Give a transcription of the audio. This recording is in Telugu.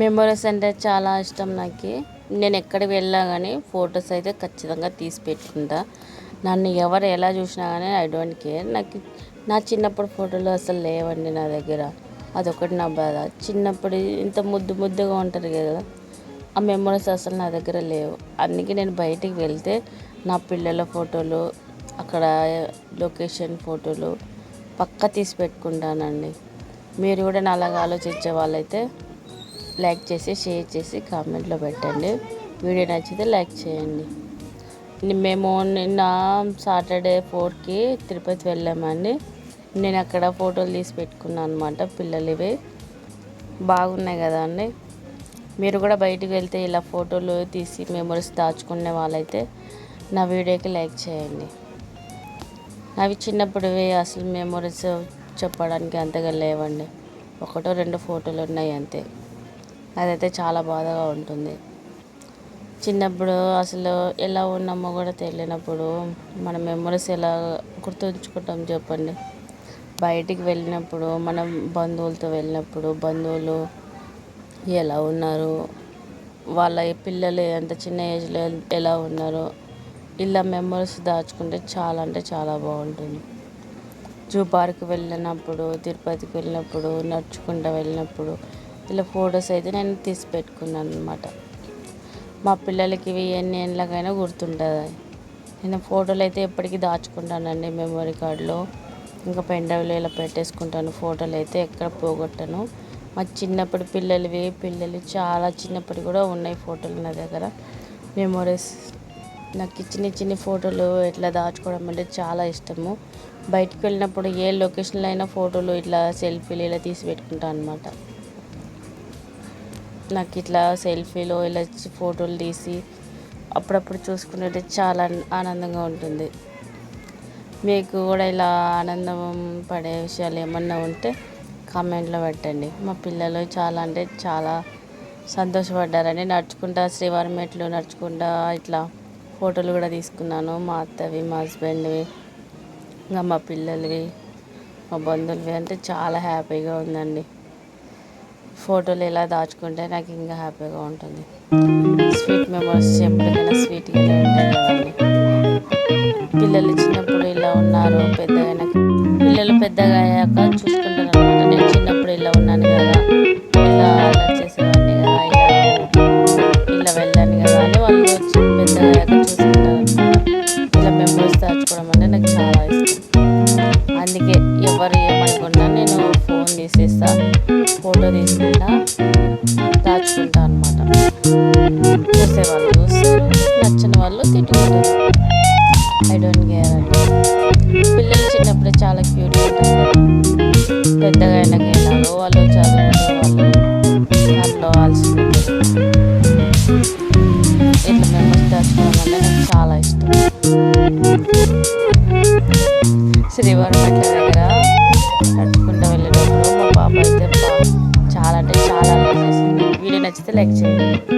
మెమొరీస్ అంటే చాలా ఇష్టం నాకు. నేను ఎక్కడికి వెళ్ళా కానీ ఫొటోస్ అయితే ఖచ్చితంగా తీసి పెట్టుకుంటా. నన్ను ఎవరు ఎలా చూసినా కానీ ఐ డోంట్ కేర్. నాకు నా చిన్నప్పుడు ఫోటోలు అసలు లేవండి నా దగ్గర. అదొకటి నా బాధ. చిన్నప్పుడు ఇంత ముద్దు ముద్దుగా ఉంటారు కదా. ఆ మెమొరీస్ అసలు నా దగ్గర లేవు. అందుకే నేను బయటికి వెళ్తే నా పిల్లల ఫోటోలు అక్కడ లొకేషన్ ఫోటోలు పక్కా తీసి పెట్టుకుంటానండి. మీరు కూడా నాలాగా ఆలోచించే వాళ్ళైతే లైక్ చేసి షేర్ చేసి కామెంట్లో పెట్టండి. వీడియో నచ్చితే లైక్ చేయండి. మేము నిన్న సాటర్డే ఫోర్కి తిరుపతి వెళ్ళామండి. నేను అక్కడ ఫోటోలు తీసి పెట్టుకున్నాను అనమాట పిల్లలవి. బాగున్నాయి కదా అండి. మీరు కూడా బయటకు వెళ్తే ఇలా ఫోటోలు తీసి మెమరీస్ దాచుకునే వాళ్ళైతే నా వీడియోకి లైక్ చేయండి. అవి చిన్నప్పుడువి అసలు మెమరీస్ చెప్పడానికి అంతగా లేవండి. ఒకటో రెండు ఫోటోలు ఉన్నాయి అంతే. అదైతే చాలా బాధగా ఉంటుంది. చిన్నప్పుడు అసలు ఎలా ఉన్నామో కూడా తెలియనప్పుడు మన మెమరీస్ ఎలా గుర్తుంచుకుంటాం చెప్పండి. బయటికి వెళ్ళినప్పుడు మనం బంధువులతో వెళ్ళినప్పుడు బంధువులు ఎలా ఉన్నారు? వాళ్ళ పిల్లలు ఎంత చిన్న ఏజ్లో ఎలా ఉన్నారు? ఇలా మెమరీస్ దాచుకుంటే చాలా అంటే చాలా బాగుంటుంది. జూ పార్క్ వెళ్ళినప్పుడు తిరుపతికి వెళ్ళినప్పుడు నడుచుకుంటూ వెళ్ళినప్పుడు ఇలా ఫొటోస్ అయితే నేను తీసి పెట్టుకున్నాను అనమాట మా పిల్లలకి ఇవి ఎన్ని ఏళ్ళకైనా గుర్తుంటుంది. నేను ఫోటోలు అయితే ఎప్పటికీ దాచుకుంటానండి మెమరీ కార్డులో. ఇంకా పెన్ ఇలా పెట్టేసుకుంటాను ఫోటోలు అయితే ఎక్కడ పోగొట్టను. మా చిన్నప్పటి పిల్లలవి పిల్లలు చాలా చిన్నప్పటి కూడా ఉన్నాయి ఫోటోలు నా దగ్గర. మెమొరీస్. నాకు చిన్న చిన్న ఫోటోలు ఇట్లా దాచుకోవడం అంటే చాలా ఇష్టము. బయటికి వెళ్ళినప్పుడు ఏ లొకేషన్లో అయినా ఫోటోలు ఇట్లా సెల్ఫీలు ఇలా తీసి పెట్టుకుంటాను అనమాట నాకు ఇట్లా సెల్ఫీలో ఇలా ఫోటోలు తీసి అప్పుడప్పుడు చూసుకుంటే చాలా ఆనందంగా ఉంటుంది. మీకు కూడా ఇలా ఆనందం పడే విషయాలు ఏమన్నా ఉంటే కామెంట్లో పెట్టండి. మా పిల్లలు చాలా అంటే చాలా సంతోషపడ్డారని నడుచుకుంటా శ్రీవారి మెట్లు నడుచుకుంటా ఇట్లా ఫోటోలు కూడా తీసుకున్నాను. మా అత్తవి మా హస్బెండ్వి ఇంకా మా పిల్లలవి మా బంధువులవి అంటే చాలా హ్యాపీగా ఉందండి. ఫోటోలు ఎలా దాచుకుంటే నాకు ఇంకా హ్యాపీగా ఉంటుంది. స్వీట్ మెమరీస్ ఎప్పటికైనా స్వీట్గా ఉంటాయి కదండి. పిల్లలు చిన్నప్పుడు ఇలా ఉన్నారు పెద్దగా పిల్లలు పెద్దగా అయ్యాక చూసుకుంటారు అనమాట నేను చిన్నప్పుడు ఇలా ఉన్నాను కదా ఇలా అలా చేసేవాడిని కదా ఇలా ఇలా వెళ్ళాను కదా అని వాళ్ళు వచ్చి పెద్దగా అయ్యాక చూసుకుంటారు ఇలా మెమరీస్ దాచుకోవడం అంటే నాకు చాలా ఇష్టం. అందుకే ఎవరు ఏమనుకున్నా నేను ఫోన్ తీసేస్తాను ఫోటో తీసుకుంటా దాచుకుంటా అనమాట చూసే వాళ్ళు చూస్తారు. నచ్చిన వాళ్ళు తిట్టుకుంటారు. ఐ డోంట్ కేర్ అండి పిల్లలు చిన్నప్పుడే చాలా క్యూట్ ఉంటారు. పెద్దగా అయినా ఎలాగో వాళ్ళు చదువుకుంటే వాళ్ళు దాంట్లో ఆల్సిపోతారు లైక్ చేయండి